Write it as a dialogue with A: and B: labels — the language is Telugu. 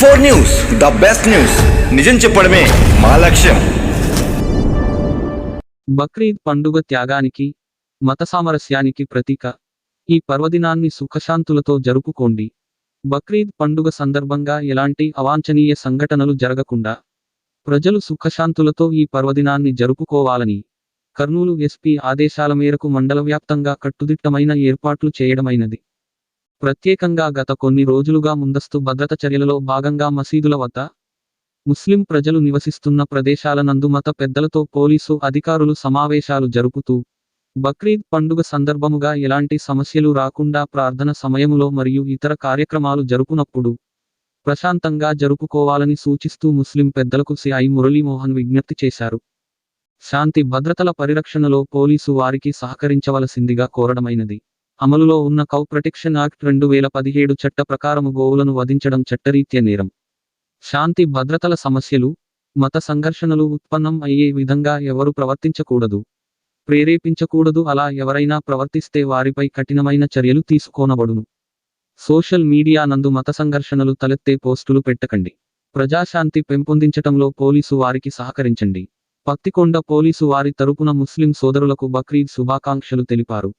A: Four news the best news నిజం చెప్పడమే మా లక్ష్యం.
B: బక్రీద్ పండుగ త్యాగానికి మత సామరస్యానికి ప్రతీక. ఈ పర్వదినాన్ని సుఖశాంతులతో జరుపుకోండి. బక్రీద్ పండుగ సందర్భంగా ఎలాంటి అవాంఛనీయ సంఘటనలు జరగకుండా ప్రజలు సుఖశాంతులతో ఈ పర్వదినాన్ని జరుపుకోవాలని కర్నూలు ఎస్పీ ఆదేశాల మేరకు మండల వ్యాప్తంగా కట్టుదిట్టమైన ఏర్పాట్లు చేయడమైనది. ప్రత్యేకంగా గత కొన్ని రోజులుగా ముందస్తు భద్రత చర్యలలో భాగంగా మసీదుల వద్ద ముస్లిం ప్రజలు నివసిస్తున్న ప్రదేశాల నందు మత పెద్దలతో పోలీసు అధికారులు సమావేశాలు జరుపుతూ బక్రీద్ పండుగ సందర్భముగా ఎలాంటి సమస్యలు రాకుండా ప్రార్థన సమయములో మరియు ఇతర కార్యక్రమాలు జరుపునప్పుడు ప్రశాంతంగా జరుపుకోవాలని సూచిస్తూ ముస్లిం పెద్దలకు సిఐ మురళీమోహన్ విజ్ఞప్తి చేశారు. శాంతి భద్రతల పరిరక్షణలో పోలీసు వారికి సహకరించవలసిందిగా కోరడమైనది. అమలులో ఉన్న కౌ ప్రొటెక్షన్ యాక్ట్ రెండు వేల పదిహేడు చట్ట ప్రకారము గోవులను వధించడం చట్టరీత్య నేరం. శాంతి భద్రతల సమస్యలు మత సంఘర్షణలు ఉత్పన్నం అయ్యే విధంగా ఎవరు ప్రవర్తించకూడదు. ప్రేరేపించకూడదు అలా ఎవరైనా ప్రవర్తిస్తే వారిపై కఠినమైన చర్యలు తీసుకోనబడును. సోషల్ మీడియా నందు మత సంఘర్షణలు తలెత్తే పోస్టులు పెట్టకండి. ప్రజాశాంతి పెంపొందించటంలో పోలీసు వారికి సహకరించండి. పత్తికొండ పోలీసు వారి తరపున ముస్లిం సోదరులకు బక్రీద్ శుభాకాంక్షలు తెలిపారు.